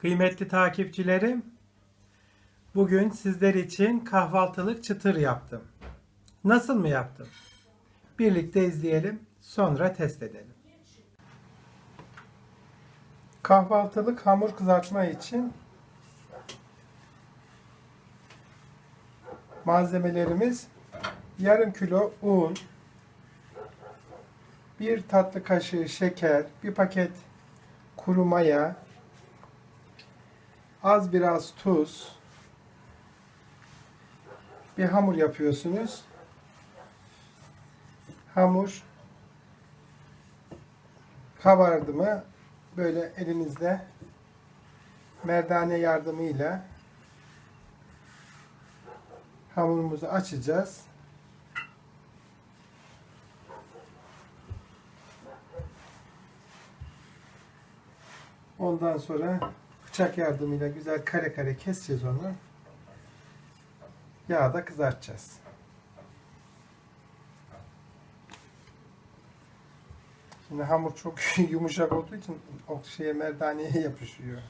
Kıymetli takipçilerim, bugün sizler için kahvaltılık çıtır yaptım. Nasıl mı yaptım? Birlikte izleyelim, sonra test edelim. Kahvaltılık hamur kızartma için malzemelerimiz yarım kilo un, bir tatlı kaşığı şeker, bir paket kuru maya, az biraz tuz, bir hamur yapıyorsunuz. Hamur kabardı mı böyle elinizle merdane yardımıyla hamurumuzu açacağız. Ondan sonra bıçak yardımıyla güzel kare kare keseceğiz onu. Yağda kızartacağız. Şimdi hamur çok yumuşak olduğu için o şeye merdaneye yapışıyor.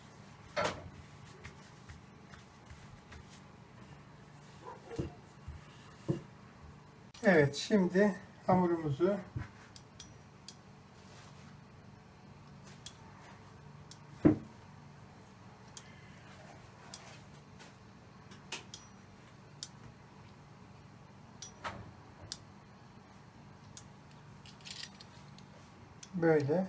Evet şimdi hamurumuzu böyle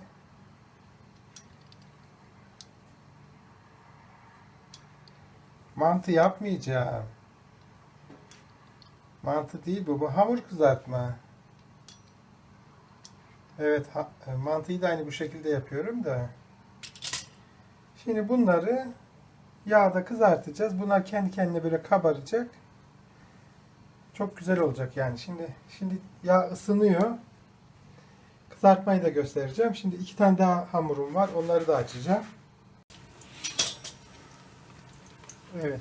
mantı yapmayacağım. Mantı değil bu. Bu hamur kızartma. Evet, e, mantıyı da aynı bu şekilde yapıyorum da. Şimdi bunları yağda kızartacağız. Bunlar kendi kendine böyle kabaracak. Çok güzel olacak yani. Şimdi şimdi yağ ısınıyor. Kızartmayı da göstereceğim. Şimdi iki tane daha hamurum var. Onları da açacağım. Evet.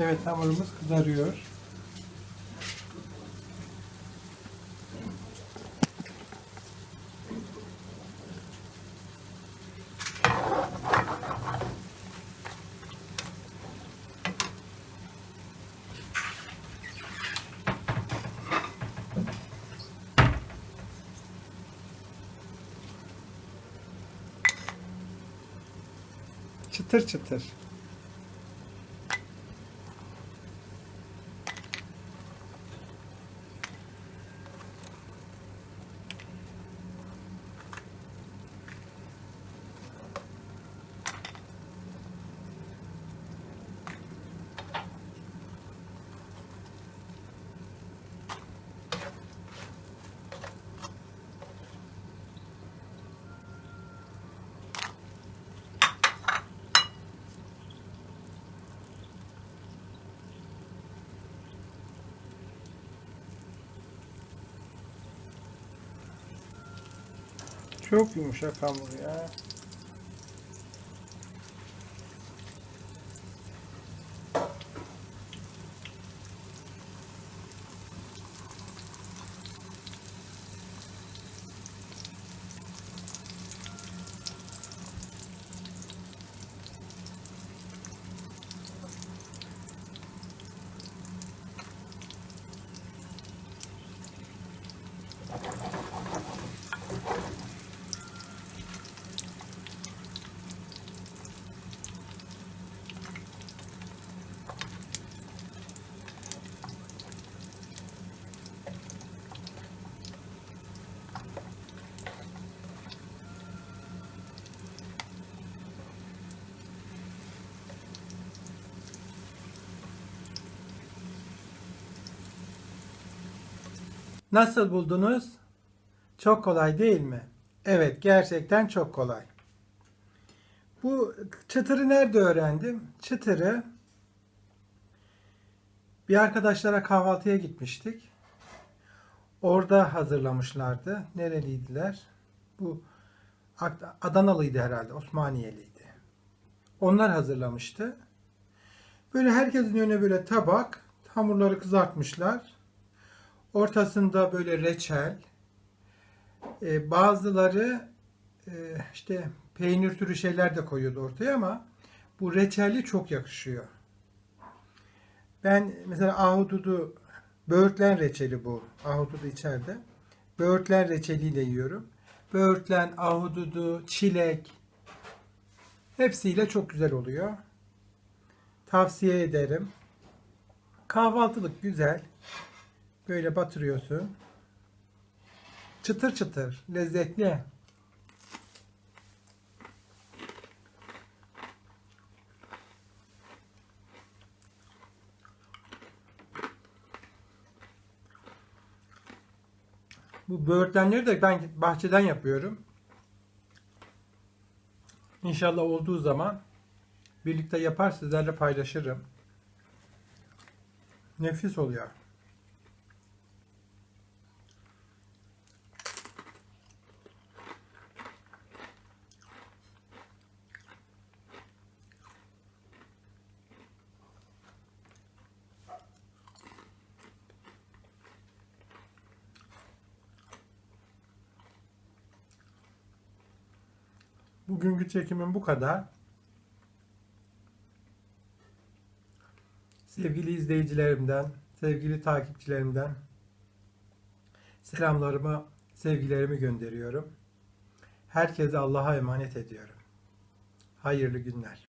Evet hamurumuz kızarıyor. Çıtır çıtır. Çok yumuşak hamur ya. Nasıl buldunuz? Çok kolay değil mi? Evet, gerçekten çok kolay. Bu çıtırı nerede öğrendim? Çıtırı bir arkadaşlara kahvaltıya gitmiştik. Orada hazırlamışlardı. Nereliydiler? Bu Adanalıydı herhalde, Osmaniyeliydi. Onlar hazırlamıştı. Böyle herkesin önüne böyle tabak, hamurları kızartmışlar. Ortasında böyle reçel. Ee, bazıları e, işte peynir türü şeyler de koyuyordu ortaya ama bu reçelli çok yakışıyor. Ben mesela ahududu, böğürtlen reçeli bu. Ahududu içeride. Böğürtlen reçeliyle yiyorum. Böğürtlen, ahududu, çilek hepsiyle çok güzel oluyor. Tavsiye ederim. Kahvaltılık güzel. Böyle batırıyorsun. Çıtır çıtır, lezzetli. Bu böğürtlenleri de ben bahçeden yapıyorum. İnşallah olduğu zaman birlikte yapar sizlerle paylaşırım. Nefis oluyor. Bugünkü çekimim bu kadar. Sevgili izleyicilerimden, sevgili takipçilerimden selamlarımı, sevgilerimi gönderiyorum. Herkese Allah'a emanet ediyorum. Hayırlı günler.